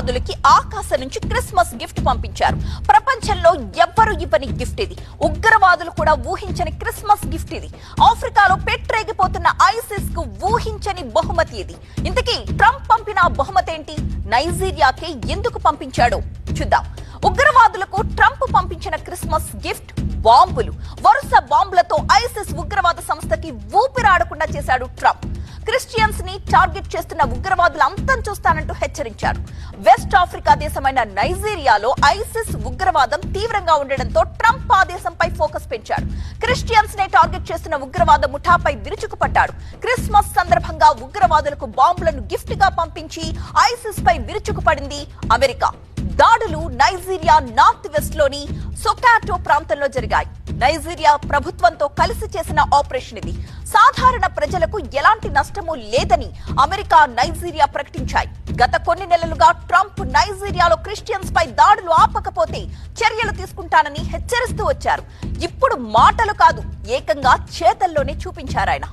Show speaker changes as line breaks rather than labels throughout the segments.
ఉగ్రవాదులకి ఆకాశం నుంచి Christmas gift పంపించారు. ప్రపంచంలో ఎవ్వరు ఇవ్వని గిఫ్ట్ ఇది. ఉగ్రవాదులు కూడా ఊహించని క్రిస్మస్ గిఫ్ట్ ఇది. ఆఫ్రికాలో పెట్టరేగిపోతున్న ఐసిస్కు ఊహించని బహుమతి ఇది. ఇంతకీ ట్రంప్ పంపిన బహుమతి ఏంటి? నైజీరియాకే ఎందుకు పంపించాడో? చూద్దాం. ఉగ్రవాదులకు ట్రంప్ పంపించిన క్రిస్మస్ గిఫ్ట్ బాంబులు. వరుస బాంబులతో ఐసిస్ ఉగ్రవాద సంస్థకి ఊపిరాడకుండా చేశాడు ట్రంప్. క్రిస్టియన్స్ని టార్గెట్ చేస్తున్న ఉగ్రవాదులు అంతం చూస్తానంటూ హెచ్చరించారు. వెస్ట్ ఆఫ్రికా దేశమైన నైజీరియాలో ఐసిస్ ఉగ్రవాదం తీవ్రంగా ఉండడంతో ట్రంప్ ఆ దేశంపై ఫోకస్ పెంచాడు క్రిస్టియన్స్ నే టార్గెట్ చేస్తున్న ఉగ్రవాద ముఠాపై విరుచుకుపడ్డాడు క్రిస్మస్ సందర్భంగా ఉగ్రవాదులకు బాంబులను గిఫ్ట్గా పంపించి ఐసిస్ పై విరుచుకుపడింది అమెరికా. దాడులు నైజీరియా నార్త్ వెస్ట్లోని సొకాటో ప్రాంతంలో జరిగాయి. నైజీరియా ప్రభుత్వంతో కలిసి చేసిన ఆపరేషన్ ఇది. సాధారణ ప్రజలకు ఎలాంటి నష్టమూ లేదని అమెరికా నైజీరియా ప్రకటించాయి. గత కొన్ని నెలలుగా ట్రంప్ నైజీరియాలో క్రిస్టియన్స్ పై దాడులు ఆపకపోతే చర్యలు తీసుకుంటానని హెచ్చరిస్తూ వచ్చారు. ఇప్పుడు మాటలు కాదు ఏకంగా చేతల్లోనే చూపించారాయన.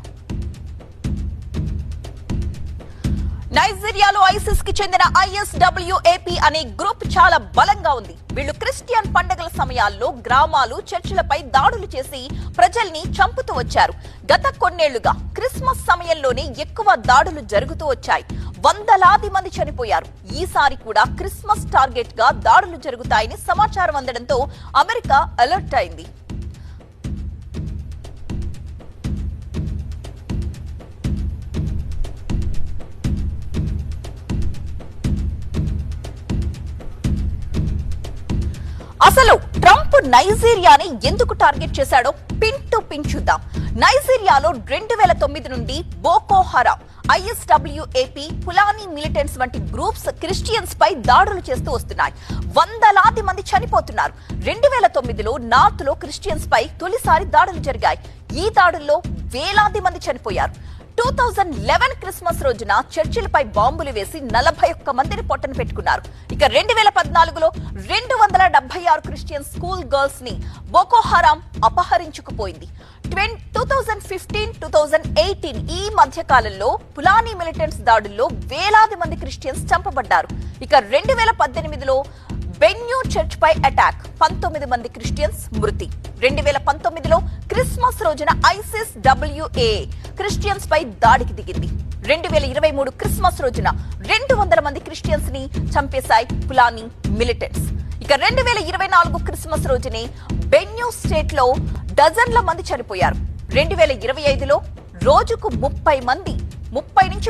సిరియాలో ఐసిస్కి చెందిన ఐఎస్డబ్ల్యూఏపీ అనే గ్రూప్ చాలా బలంగా ఉంది. వీళ్ళు క్రిస్టియన్ పండుగల సమయాల్లో గ్రామాలు చర్చిలపై దాడులు చేసి ప్రజల్ని చంపుతూ వచ్చారు. గత కొన్నేళ్ళుగా క్రిస్మస్ సమయంలోనే ఎక్కువ దాడులు జరుగుతూ వచ్చాయి. వందలాది మంది చనిపోయారు. ఈసారి కూడా క్రిస్మస్ టార్గెట్గా దాడులు జరుగుతాయని సమాచారం అందడంతో అమెరికా అలర్ట్ అయింది. అసలు ట్రంప్ నైజీరియాని ఎందుకు టార్గెట్ చేశాడో పిన్ టు పిన్ చూద్దాం. నైజీరియాలో రెండు వేల తొమ్మిది నుండి Boko Haram ISWAP Fulani militants వంటి గ్రూప్స్ క్రిస్టియన్స్ పై దాడులు చేస్తూ వస్తున్నాయి. వందలాది మంది చనిపోతున్నారు. రెండు వేల తొమ్మిదిలో నార్త్లో క్రిస్టియన్స్ పై తొలిసారి దాడులు జరిగాయి. ఈ దాడుల్లో వేలాది మంది చనిపోయారు. టూ థౌజండ్ లెవెన్ క్రిస్మస్ రోజున చర్చిలపై బాంబులు వేసి నలభై ఒక్క మందిని పొట్టన పెట్టుకున్నారు. ఇక రెండు వేల పద్నాలుగులో రెండు వందల డెబ్బై ఆరు క్రిస్టియన్ స్కూల్ గర్ల్స్ని Boko Haram అపహరించుకుపోయింది. Two thousand fifteen two thousand eighteen ఈ మధ్య కాలంలో పులానీ మిలిటెంట్స్ దాడుల్లో వేలాది మంది క్రిస్టియన్స్ చంపబడ్డారు. ఇక రెండు వేల పద్దెనిమిదిలో బెన్యూ చర్చ్ పై అటాక్. పంతొమ్మిది మంది క్రిస్టియన్స్ మృతి. రెండు వేల పంతొమ్మిదిలో క్రిస్మస్ రోజున ఐసిస్ డబ్ల్యూఏ క్రిస్టియన్స్ పై దాడికి దిగింది. రెండు వేల ఇరవై మూడు క్రిస్మస్ రోజున రెండు వందల మంది క్రిస్టియన్స్ని చంపేశాయి పులానీ మిలిటెంట్స్. ఇక రెండు వేల ఇరవై నాలుగు క్రిస్మస్ రోజునే బెన్యూ స్టేట్లో డజన్ల మంది చనిపోయారు. రెండు వేల ఇరవై ఐదులో రోజుకు ముప్పై మంది ముప్పై నుంచి